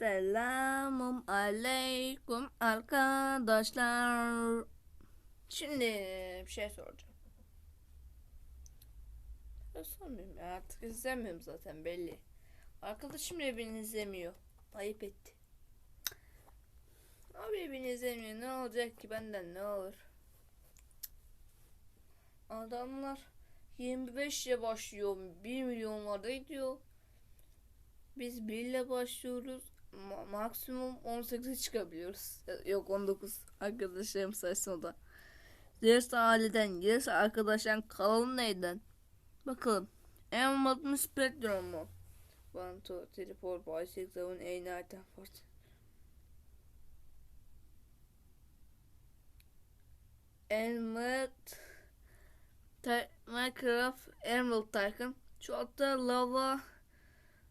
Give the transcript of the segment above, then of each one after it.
Selamun aleyküm arkadaşlar. Şimdi bir şey soracağım. Ya sormayayım ya artık izlemiyorum zaten belli. Arkadaşım bile beni izlemiyor. Ayıp etti. Abi beni izlemiyor ne olacak ki benden ne olur. Adamlar 25 ile başlıyor 1 milyonlarda gidiyor. Biz 1 ile başlıyoruz. Ma- maksimum 18'e çıkabiliyoruz. Yok 19. Arkadaşlarım sayesinde o da. Yarısı aileden, yarısı arkadaşlar kalalım neyden? Bakalım. En modern Spectrum mu? 1, 2, 3, 4, 5, 6, 7, 8, 9, 10, 11. Emerald Ta- Minecraft Emerald Tycoon. Şu altta lava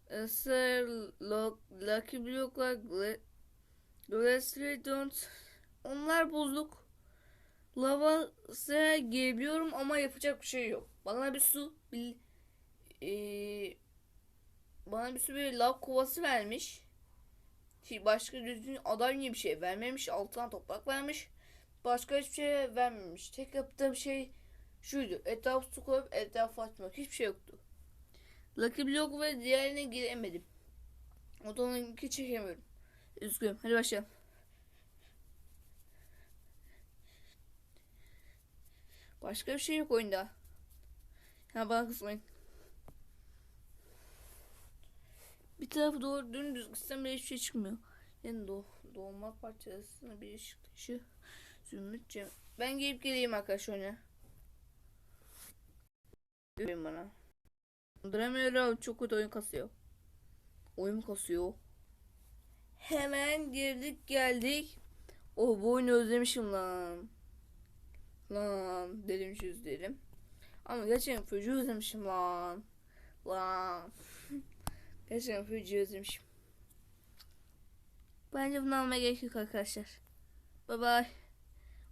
Sir Lucky Block'lar Gla- Glacier Don't onlar bozuk. Lava girebiliyorum ama yapacak bir şey yok. Bana bir su bir eee, bana bir su bir lav kovası vermiş. Başka düzgün adam gibi bir şey vermemiş. Altına toprak vermiş. Başka hiçbir şey vermemiş. Tek yaptığım şey şuydu. Etraf su koyup etrafı açmak. Hiçbir şey yoktu. Lucky Block ve diğerine giremedim. O da onunki çekemiyorum. Üzgünüm. Hadi başlayalım. Başka bir şey yok oyunda. Ha bana kızmayın. Bir tarafı doğru dümdüz gitsem bile hiçbir şey çıkmıyor. Yani doğ doğma parçasına bir ışık dışı zümrüt cem. Ben gelip geleyim arkadaşlar oyuna. Görün bana. Duramıyorum. Çok kötü oyun kasıyor. Oyun kasıyor. Hemen girdik geldik. O bu oyunu özlemişim lan. Lan dedim yüz dedim. Ama gerçekten feci özlemişim lan. Lan. gerçekten feci özlemişim. Bence bunu almaya gerek yok arkadaşlar. Bye bye.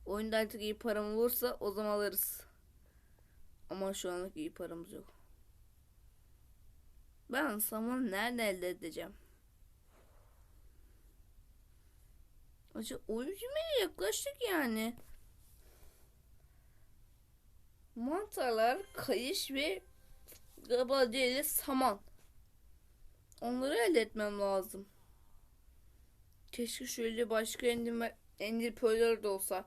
Oyunda artık iyi param olursa o zaman alırız. Ama şu anlık iyi paramız yok. Ben saman nerede elde edeceğim? Acaba oyuncumaya yaklaştık yani. Mantarlar, kayış ve galiba diğeri saman. Onları elde etmem lazım. Keşke şöyle başka endir, endir pearl'ler de olsa.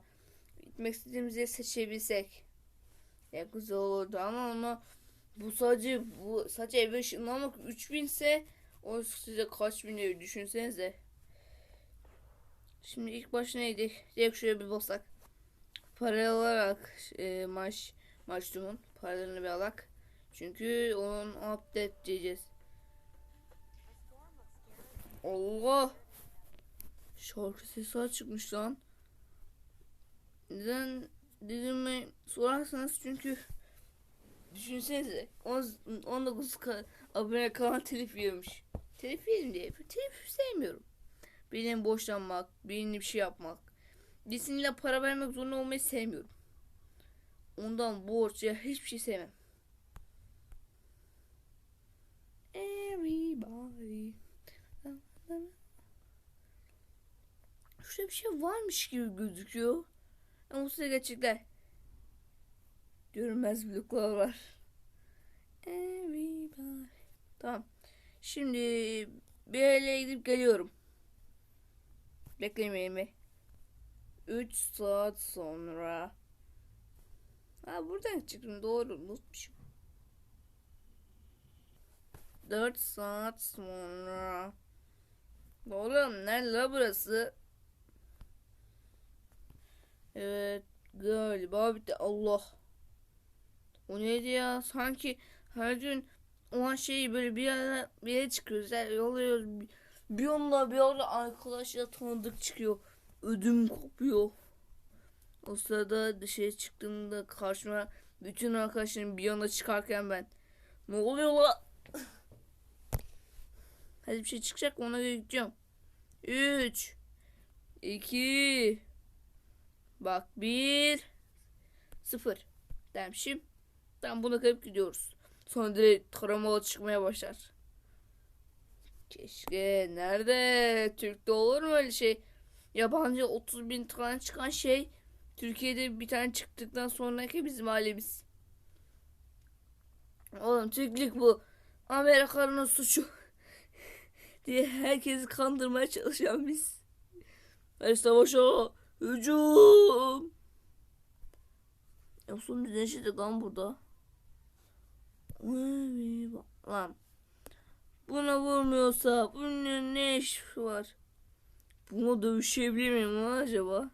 Gitmek istediğimiz yeri seçebilsek. Ya güzel olurdu ama ona bu sadece bu sadece eve ışınlanmak 3000 ise o size kaç bin ev düşünsenize. Şimdi ilk başta neydi? Direkt şöyle bir basak. Para olarak e, maç maçtumun paralarını bir alak. Çünkü onun update diyeceğiz. Allah! Şarkı sesi açıkmış lan. Neden dediğimi sorarsanız çünkü Düşünsenize 10 19 ka- abone kalan telif yiyormuş. Telif yedim diye. Telif sevmiyorum. Benim boşlanmak, birinin bir şey yapmak. Birisine para vermek zorunda olmayı sevmiyorum. Ondan borç ya hiçbir şey sevmem. Everybody. Şurada bir şey varmış gibi gözüküyor. Ama bu size gerçekler. Görünmez bloklar var. Everybody. Tamam. Şimdi bir yere gidip geliyorum. Beklemeyin mi? 3 saat sonra. Ha buradan çıktım doğru unutmuşum. 4 saat sonra. Doğru nerede burası? Evet galiba bitti Allah. O neydi ya? Sanki her gün olan şeyi böyle bir yere, bir yere çıkıyoruz. Yani yolluyoruz. Bir, anda bir anda arkadaşlar tanıdık çıkıyor. Ödüm kopuyor. O sırada dışarı çıktığımda karşıma bütün arkadaşlarım bir anda çıkarken ben ne oluyor la? Hadi bir şey çıkacak ona göre gideceğim. 3 2 Bak 1 0 demişim. Ben buna kayıp gidiyoruz. Sonra direkt taramalı çıkmaya başlar. Keşke. Nerede? Türk'te olur mu öyle şey? Yabancı 30 bin tane çıkan şey Türkiye'de bir tane çıktıktan sonraki bizim halimiz. Oğlum Türklük bu. Amerika'nın suçu. diye herkesi kandırmaya çalışan biz. Hadi savaşa. Hücum. Ya son şey de kan burada. Lan. Buna vurmuyorsa bunun ne iş var? Buna dövüşebilir miyim acaba?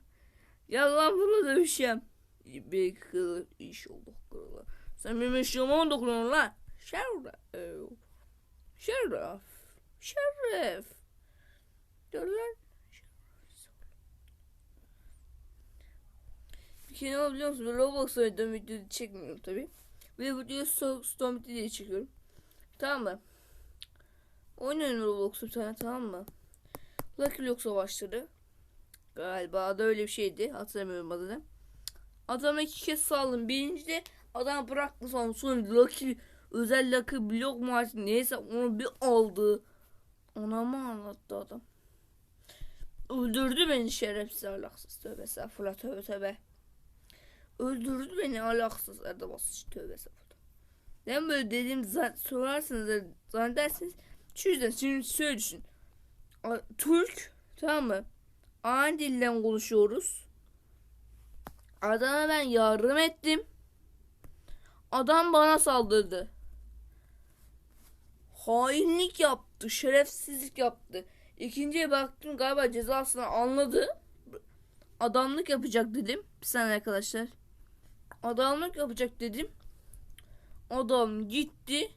Ya lan buna dövüşeceğim. Belki kırılır. İnşallah kırılır. Sen benim eşyama mı dokunuyorsun lan? Şeref. Şeref. Şeref. Dur lan. Bir kere ne biliyor musun? Roblox oynadım videoyu çekmiyorum tabi. Ve videoyu Storm diye çekiyorum. Tamam mı? Oynuyorum Roblox'u bir tane tamam mı? Lucky Block savaşları. Galiba da öyle bir şeydi. Hatırlamıyorum adını. Adama iki kez saldım. Birinci de adam bıraktı sonra sonra Lucky özel Lucky Block mu artık neyse onu bir aldı. Ona mı anlattı adam? Öldürdü beni şerefsiz alaksız tövbe estağfurullah tövbe tövbe. Öldürdü beni alaksız erdabasız tövbe estağfurullah. Ben böyle dediğim da zannedersiniz. Şu yüzden şimdi şöyle düşün. Türk tamam mı? Aynı dilden konuşuyoruz. Adama ben yardım ettim. Adam bana saldırdı. Hainlik yaptı, şerefsizlik yaptı. İkinciye baktım galiba cezasını anladı. Adamlık yapacak dedim. Bir saniye arkadaşlar. Adamlık yapacak dedim. Adam gitti.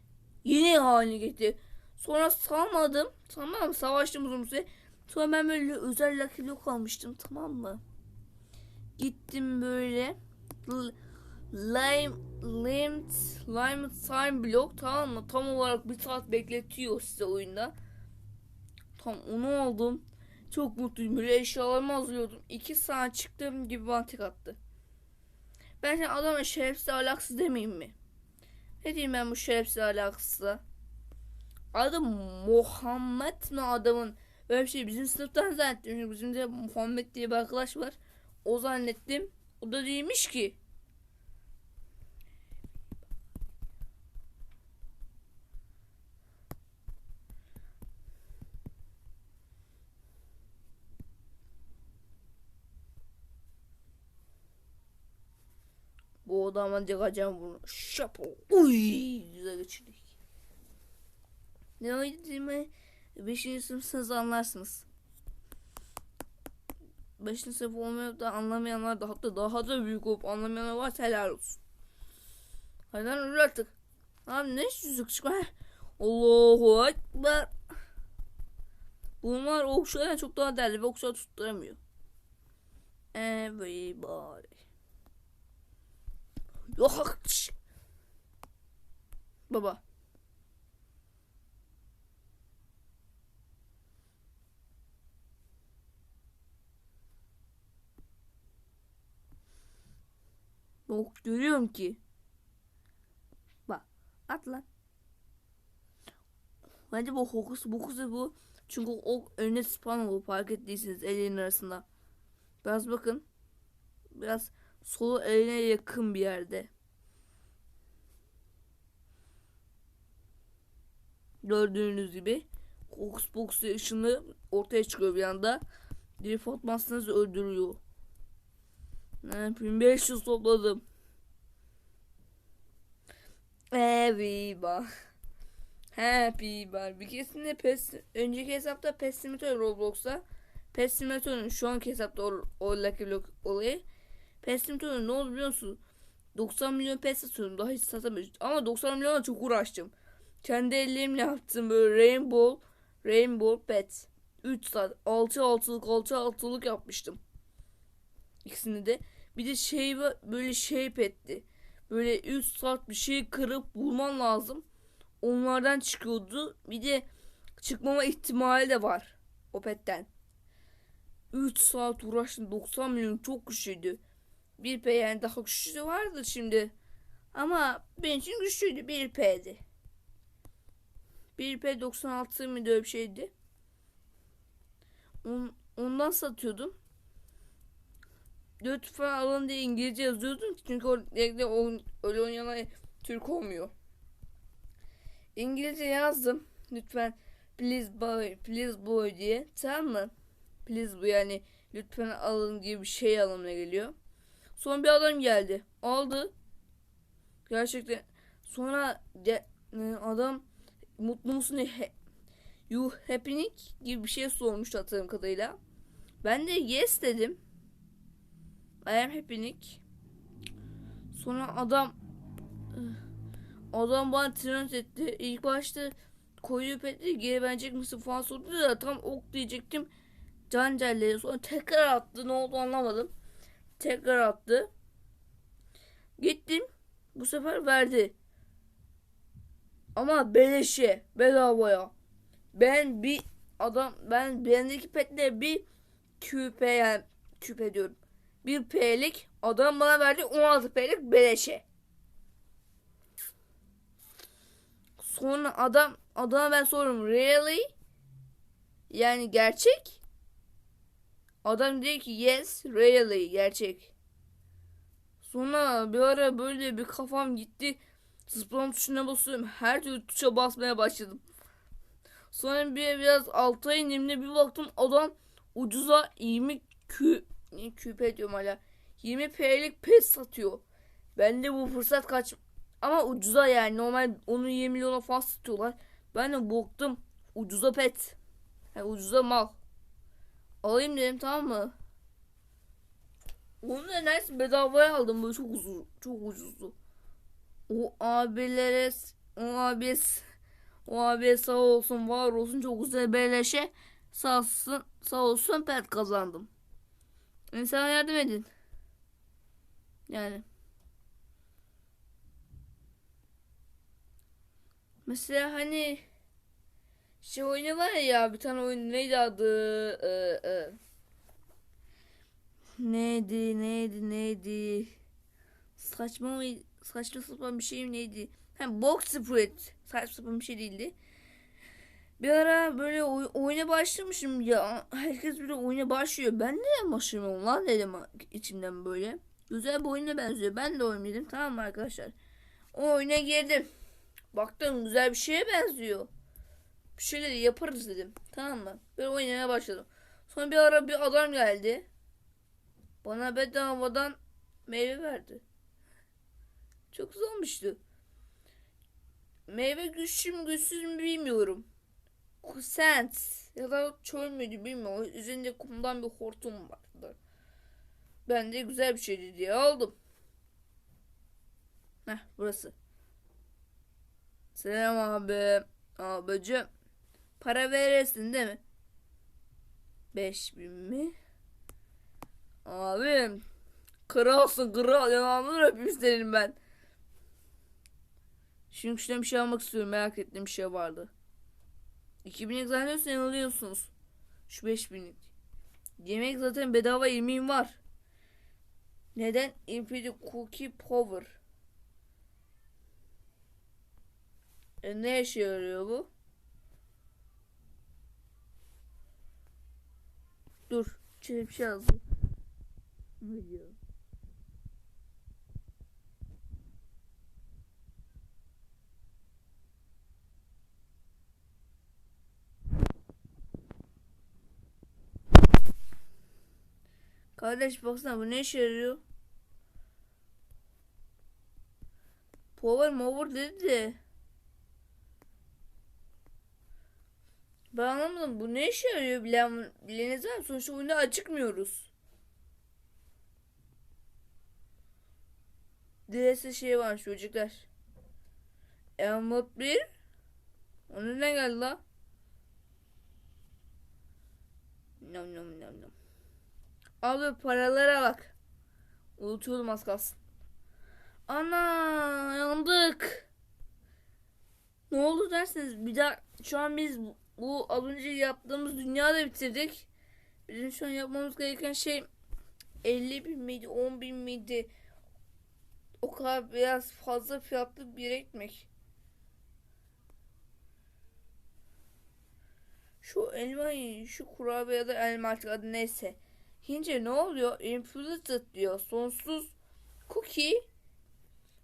Yine hainlik etti. Sonra salmadım. Tamam mı? Savaştım uzun süre. Sonra ben böyle özel Lucky Block almıştım. Tamam mı? Gittim böyle. Lime, lime, lime time block tamam mı? Tam olarak bir saat bekletiyor size oyunda. Tam onu aldım. Çok mutluyum. Böyle eşyalarımı hazırlıyordum. İki saat çıktığım gibi bana attı. Ben şimdi adama şerefsiz alaksız demeyeyim mi? Ne diyeyim ben bu şerefsiz alaksıza? Adı Muhammed mi adamın? Böyle bir şey bizim sınıftan zannettim. Çünkü bizim de Muhammed diye bir arkadaş var. O zannettim. O da değilmiş ki. Bu odama çıkacağım bunu. Şapo. Uy, güzel geçirdik. Ne oynadığımı 5. sınıfsınız anlarsınız. 5. sınıf olmayıp da anlamayanlar da hatta daha da büyük olup anlamayanlar varsa helal olsun. Hadi lan öyle artık. Abi ne yüzük çıkma. Allahu Ekber. Bunlar okşayan çok daha değerli ve okşayan tutturamıyor. Everybody. Yok. şş. Baba. Yok görüyorum ki. Bak at. Bence bu hokus pokusu bu. Çünkü o önüne spawn olur fark ettiyseniz ellerin arasında. Biraz bakın. Biraz solu eline yakın bir yerde. Gördüğünüz gibi pokus ışını ortaya çıkıyor bir anda. Direkt atmazsanız öldürüyor. Ne yapayım? 500 topladım. Everybody. Happy bar. Bir keresinde pes, önceki hesapta Pessimitör Roblox'ta Pessimitör'ün şu anki hesapta o, o Lucky Block olayı Pessimitör'ün ne oldu biliyor musun? 90 milyon pes satıyorum daha hiç satamıyorum ama 90 milyona çok uğraştım. Kendi ellerimle yaptım böyle Rainbow Rainbow Pet 3 saat 6 altılık 6 altılık yapmıştım. İkisini de bir de şey böyle shape etti. Böyle 3 saat bir şey kırıp bulman lazım. Onlardan çıkıyordu. Bir de çıkmama ihtimali de var. O petten. 3 saat uğraştım. 90 milyon çok güçlüydü. Bir P yani daha güçlü vardı şimdi. Ama benim için güçlüydü. 1 P'di. 1P96 mıydı öyle bir şeydi. On, ondan satıyordum. Lütfen alın diye İngilizce yazıyordum. Çünkü o, renkli oyun- öyle oynayan Türk olmuyor. İngilizce yazdım. Lütfen please boy, please boy diye. Tamam mı? Please bu yani lütfen alın gibi bir şey anlamına geliyor. Sonra bir adam geldi. Aldı. Gerçekten. Sonra de, e, adam mutlu musun? He, you happening gibi bir şey sormuştu hatırladığım kadarıyla. Ben de yes dedim. I am happening. Sonra adam adam bana trend etti. İlk başta koyup etti geri verecek misin falan sordu da tam ok diyecektim. Can celleri sonra tekrar attı ne oldu anlamadım. Tekrar attı. Gittim. Bu sefer verdi. Ama beleşe bedavaya. Ben bir adam ben bendeki petle bir küpe yani küpe diyorum. Bir P'lik adam bana verdi 16 P'lik beleşe. Sonra adam adama ben soruyorum really? Yani gerçek? Adam diyor ki yes really gerçek. Sonra bir ara böyle bir kafam gitti. Zıplama tuşuna basıyorum. Her türlü tuşa basmaya başladım. Sonra bir biraz alta indiğimde bir baktım adam ucuza 20 kü küpe diyorum hala. 20 P'lik pes satıyor. Ben de bu fırsat kaç ama ucuza yani normal onu 20 milyona falan satıyorlar. Ben de boktum. Ucuza pet. Yani ucuza mal. Alayım dedim tamam mı? Onu da neredeyse bedavaya aldım böyle çok ucuz, çok ucuzdu. O abilere o abi o abi sağ olsun var olsun çok güzel beleşe sağ olsun sağ olsun pet kazandım. İnsana yardım edin. Yani. Mesela hani şey oyunu var ya bir tane oyun neydi adı? Ee, e. Neydi neydi neydi? Saçma mı saçma sapan bir şey mi neydi? Hem box spread saçma sapan bir şey değildi. Bir ara böyle oy- oyuna başlamışım ya. Herkes böyle oyuna başlıyor. Ben de başlamıyorum lan dedim içimden böyle. Güzel bir oyuna benziyor. Ben de oynadım tamam mı arkadaşlar? O oyuna girdim. Baktım güzel bir şeye benziyor. Bir şeyleri yaparız dedim. Tamam mı? Ben oynamaya başladım. Sonra bir ara bir adam geldi. Bana bedavadan meyve verdi. Çok güzel olmuştu. Meyve güçlü mü güçsüz mü bilmiyorum. Kusent ya da çöl müydü bilmiyorum. Üzerinde kumdan bir hortum vardı. Ben de güzel bir şeydi diye aldım. Heh burası. Selam abi. Abicim. Para verirsin değil mi? 5000 mi? Abim. Kralsın kral. Yanağını öpeyim senin ben. Şimdi şuradan bir şey almak istiyorum. Merak ettiğim bir şey vardı. 2000'lik zannediyorsun yanılıyorsunuz. Şu 5000'lik. Yemek zaten bedava yemeğim var. Neden? Infinity Cookie Power. E ne işe yarıyor bu? Dur. İçine bir şey yazdım. Diyor? Kardeş baksana bu ne işe yarıyor? Power mover dedi de. Ben anlamadım. Bu ne işe yarıyor bilen, bileniz var? Sonuçta oyunda açıkmıyoruz. Diresi şey var çocuklar. Elmot 1. Onun ne geldi la? Nom nom nom nom. Abi paralara bak. Unutuyordum az kalsın. Ana yandık. Ne oldu derseniz bir daha şu an biz bu az önce yaptığımız dünyada bitirdik. Bizim şu an yapmamız gereken şey 50 bin miydi 10 bin miydi? O kadar biraz fazla fiyatlı bir ekmek. Şu elmayı, şu kurabiye ya da elma artık adı neyse. Yiyince ne oluyor? Inflated diyor. Sonsuz cookie.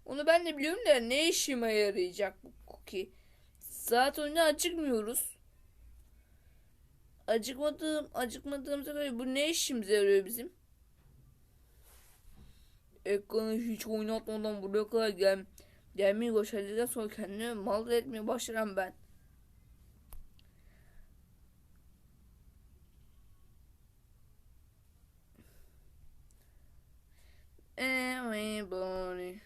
Onu ben de biliyorum da ne işime yarayacak bu cookie? Zaten onu acıkmıyoruz. Acıkmadığım, acıkmadığımıza göre bu ne işimize yarıyor bizim? Ekranı hiç oynatmadan buraya kadar gel gelmeyi başardıktan sonra kendimi mal etmeye başlayan ben. Everybody.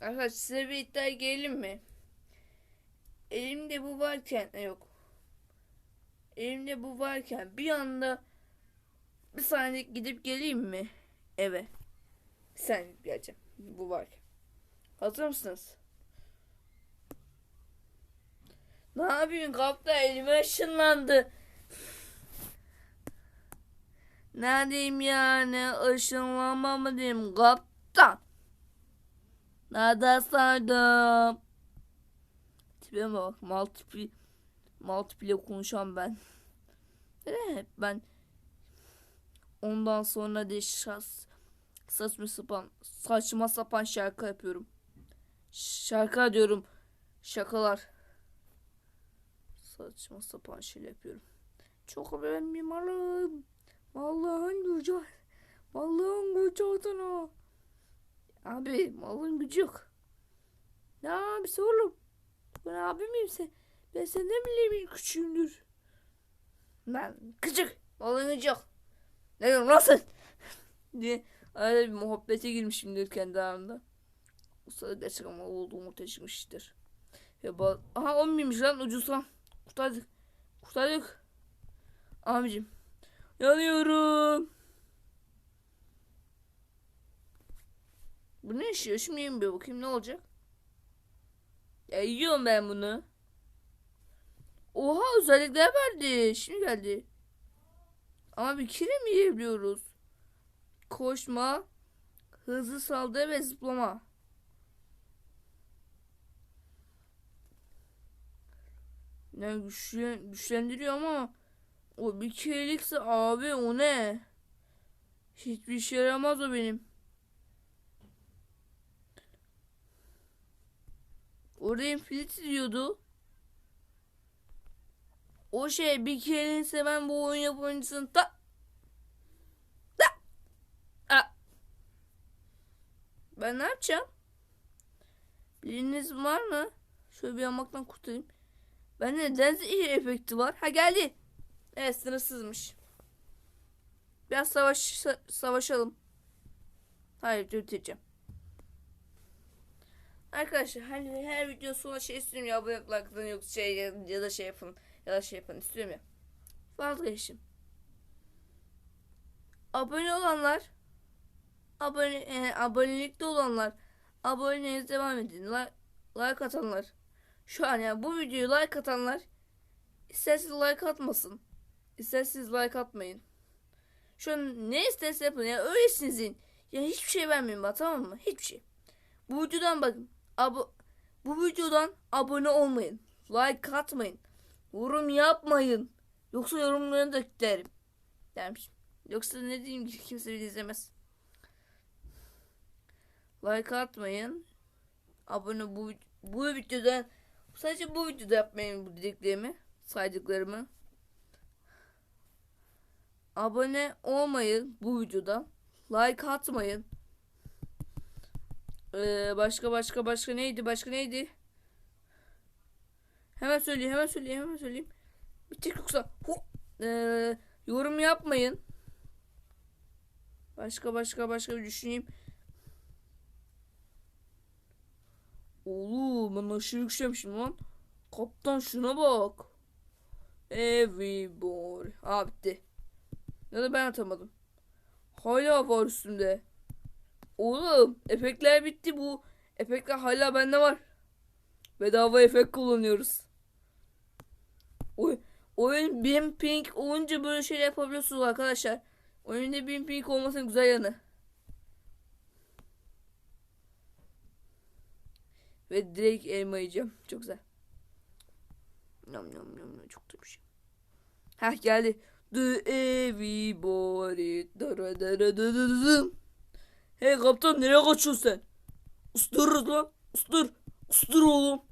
Arkadaşlar size bir iddia gelelim mi? Elimde bu varken e, yok. Elimde bu varken bir anda bir saniye gidip geleyim mi eve? Bir saniye geleceğim. Bu varken. Hazır mısınız? Ne yapıyorsun kapta elime ışınlandı. Neredeyim yani ışınlanma mı diyeyim kaptan. Nerede sardım? Tipime bak multiple konuşan ben. Hep ben ondan sonra da şas saçma sapan saçma sapan şarkı yapıyorum. Şarkı diyorum. Şakalar. Saçma sapan şey yapıyorum. Çok ben bir malım. Allah'ın gücü. Allah'ın gücü adına. Abi malın gücü yok. Ne abisi oğlum? Ben abi miyim sen? Ben senden bile bir küçüğümdür. Ben küçük. Gücü yok. Ne diyorsun nasıl? diye arada bir muhabbete girmişimdir kendi aramda. O sırada gerçekten mal olduğumu taşımıştır. Ya ba Aha 10 binmiş lan ucuz lan. Kurtardık. Kurtardık. Abicim. Yanıyorum. Bu ne işiyor? Şimdi bir bakayım ne olacak? Ya yiyorum ben bunu. Özellikler verdi. Şimdi geldi. Ama bir kere mi yiyebiliyoruz? Koşma, hızlı saldırı ve zıplama. Yani güçlen, güçlendiriyor ama o bir kerelikse abi o ne? Hiçbir işe yaramaz o benim. Orada infinity diyordu. O şey bir kerelikse ben bu oyun yapımcısını ta ta A. Ben ne yapacağım? Biriniz var mı? Şöyle bir yamaktan kurtarayım. Bende neden zehir efekti var? Ha geldi. Evet sınırsızmış. Biraz savaş savaşalım. Hayır bitireceğim. Arkadaşlar hani her video sonra şey istiyorum ya bu yapmaktan yok şey ya da şey yapın ya da şey yapın istiyorum ya. Vazgeçtim. Abone olanlar abone e, abonelikte olanlar aboneliğinize devam edin. Like, like atanlar şu an yani bu videoyu like atanlar isterseniz like atmasın. İsterseniz like atmayın. Şu an ne isterse yapın ya öylesinizin. Ya hiçbir şey vermeyin bana tamam mı? Hiçbir şey. Bu videodan bakın. Abo bu videodan abone olmayın. Like atmayın. Yorum yapmayın. Yoksa yorumlarını da derim. Dermişim. Yoksa ne diyeyim ki kimse bile izlemez. Like atmayın. Abone bu bu videodan sadece bu videoda yapmayın bu dediklerimi, saydıklarımı. Abone olmayın bu videoda. Like atmayın. Ee, başka başka başka neydi? Başka neydi? Hemen söyleyeyim, hemen söyleyeyim, hemen söyleyeyim. Bir tek yoksa ee, yorum yapmayın. Başka başka başka bir düşüneyim. Oğlum ben aşırı yükselmişim lan. Kaptan şuna bak. Everybody. Aa bitti. Ya da ben atamadım. Hala var üstümde. Oğlum efektler bitti bu. Efektler hala bende var. Bedava efekt kullanıyoruz. Oy, oyun bin pink olunca böyle şeyler yapabiliyorsunuz arkadaşlar. Oyunda bin pink olmasının güzel yanı. Ve direkt elma yiyeceğim. Çok güzel. Nam nam nam nam çok demiş. Heh geldi. The everybody. Dara dara dara. Hey kaptan nereye kaçıyorsun sen? Isırırız lan. Isır. Isır oğlum.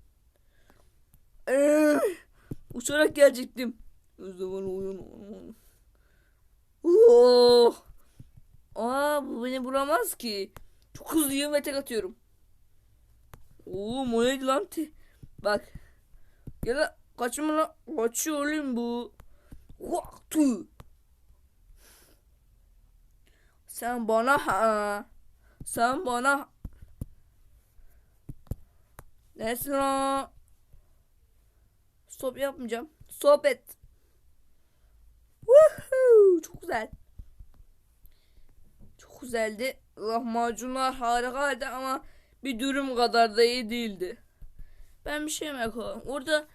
Ee, uçarak gelecektim. O zaman oyun. Oh. Aa bu beni vuramaz ki. Çok hızlıyım ve tek atıyorum. Oğlum o neydi lan? Te- Bak. Gel lan. Kaçma lan. Kaçıyor oğlum bu. Vak tüh. Sen bana ha. Sen bana. Nesin lan? Stop yapmayacağım. Stop et. Woohoo! Çok güzel. Çok güzeldi. Lahmacunlar harikaydı ama bir dürüm kadar da iyi değildi. Ben bir şey merak ediyorum. Orada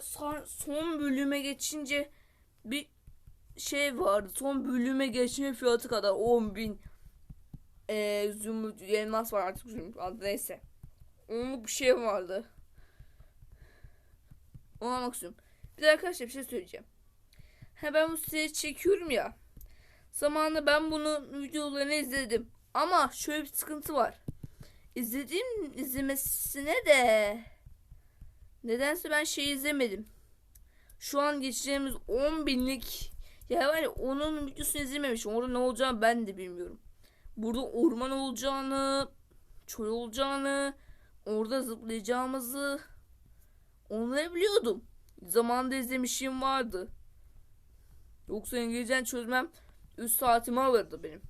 son- bölüme geçince bir şey vardı. Son bölüme geçme fiyatı kadar 10 bin ee, zümrüt elmas var artık zümrüt adı neyse. Onluk bir şey vardı. Onu almak istiyorum. Bir de arkadaşlar bir şey söyleyeceğim. Ha ben bu siteyi çekiyorum ya. Zamanında ben bunun videolarını izledim. Ama şöyle bir sıkıntı var. İzlediğim izlemesine de nedense ben şey izlemedim. Şu an geçeceğimiz 10 binlik ya var ya onun videosunu izlememişim. Orada ne olacağını ben de bilmiyorum. Burada orman olacağını, çöl olacağını, orada zıplayacağımızı onları biliyordum. Zamanında izlemişim vardı. Yoksa İngilizcen çözmem 3 saatimi alırdı benim.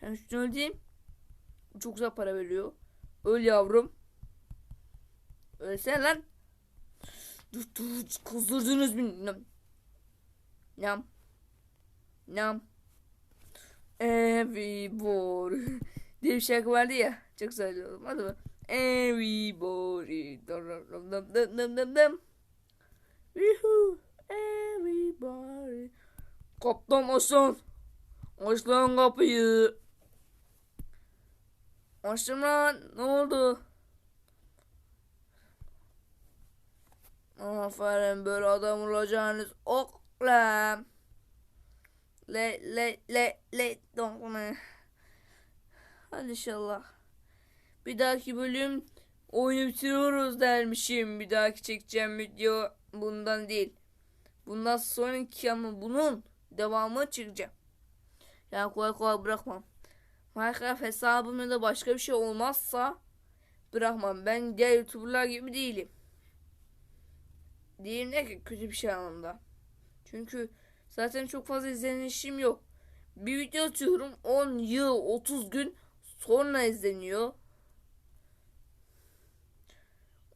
Hem şunu öldüreyim. Çok güzel para veriyor. Öl yavrum. Ölsene lan. Dur dur kızdırdınız beni. Nam. Nam. Nam. Everybody. Diye bir şarkı vardı ya. Çok söylüyorum. Hadi bak. Everybody. Dum dum dum dum dum dum dum. Yuhu. Everybody. Kaptan Hasan. Aç lan kapıyı. Açtım lan. Ne oldu? Aferin böyle adam olacağınız oğlum. Le le le le don't Hadi inşallah. Bir dahaki bölüm oyunu bitiriyoruz dermişim. Bir dahaki çekeceğim video bundan değil. Bundan sonraki ama bunun devamı çıkacak. Yani kolay kolay bırakmam. Minecraft hesabımda da başka bir şey olmazsa bırakmam. Ben diğer youtuberlar gibi değilim. Değilim ne ki kötü bir şey anlamda. Çünkü zaten çok fazla izlenişim yok. Bir video atıyorum 10 yıl 30 gün sonra izleniyor.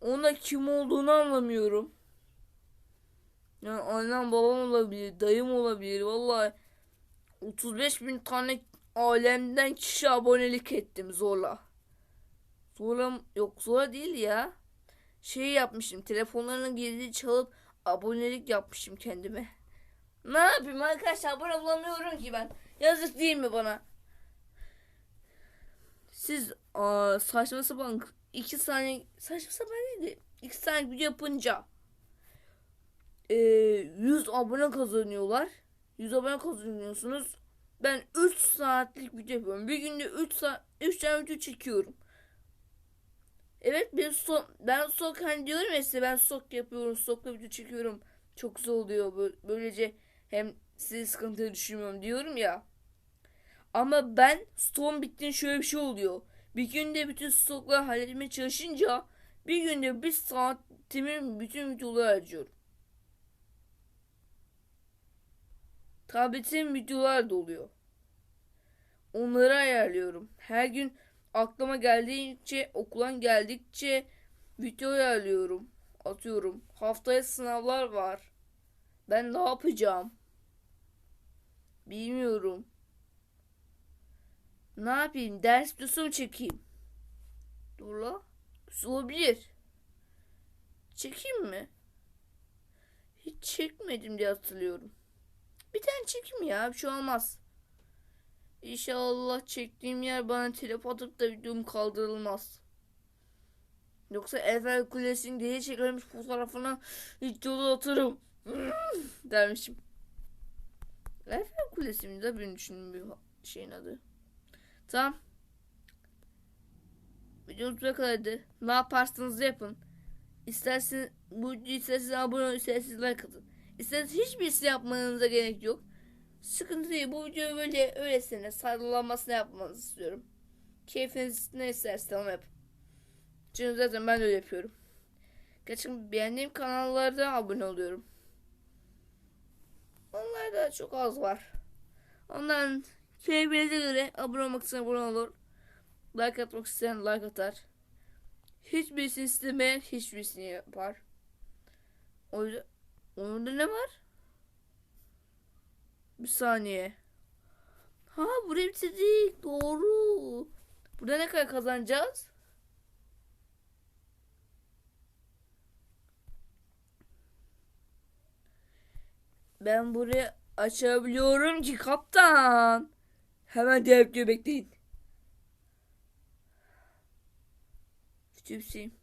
Onda kim olduğunu anlamıyorum. Yani annem babam olabilir, dayım olabilir. Vallahi 35 bin tane alemden kişi abonelik ettim zorla. Zorla yok zorla değil ya. Şey yapmışım telefonlarının gizli çalıp abonelik yapmışım kendime. Ne yapayım arkadaşlar abone bulamıyorum ki ben. Yazık değil mi bana? Siz aa, saçma sapan iki saniye saçma sapan de iki saniye video yapınca e, 100 abone kazanıyorlar. 100 abone kazanıyorsunuz. Ben 3 saatlik video yapıyorum. Bir günde 3 saat 3 tane video çekiyorum. Evet ben so ben sok hani diyorum ya size ben sok yapıyorum. Sokla video çekiyorum. Çok güzel oluyor. Böylece hem sizi sıkıntıya düşürmüyorum diyorum ya. Ama ben stoğum bittiğinde şöyle bir şey oluyor. Bir günde bütün stokları halletmeye çalışınca bir günde bir saatimi bütün videoları harcıyorum. Tabletim videolar da oluyor. Onları ayarlıyorum. Her gün aklıma geldikçe, okulan geldikçe video ayarlıyorum. Atıyorum. Haftaya sınavlar var. Ben ne yapacağım? Bilmiyorum. Ne yapayım? Ders mu çekeyim? Dur la. Olabilir. Çekeyim mi? Hiç çekmedim diye hatırlıyorum. Bir tane çekeyim ya. Bir şey olmaz. İnşallah çektiğim yer bana telef atıp da videom kaldırılmaz. Yoksa Eiffel Kulesi'nin diye çekilmiş fotoğrafını videoda atarım. dermişim. Eiffel Kulesi mi de benim düşündüğüm bir şeyin adı. Tamam. Videomuz bu kadardı. Ne yaparsanız yapın. İsterseniz bu isterseniz abone olun, isterseniz like atın. İsterseniz hiçbirisini yapmanıza gerek yok. Sıkıntı değil. Bu videoyu böyle öylesine sarılamasını yapmanızı istiyorum. Keyfiniz ne isterse onu yapın. Çünkü zaten ben öyle yapıyorum. Gerçekten beğendiğim kanallarda abone oluyorum. Onlar da çok az var. Ondan keyfinize göre abone olmak isteyen abone olur. Like atmak isteyen like atar. Hiçbirisini istemeyen hiçbirisini yapar. O yüzden onda ne var? Bir saniye. Ha burayı bitirdik. Doğru. Burada ne kadar kazanacağız? Ben burayı açabiliyorum ki kaptan. Hemen diğer videoyu bekleyin. Küçümseyim.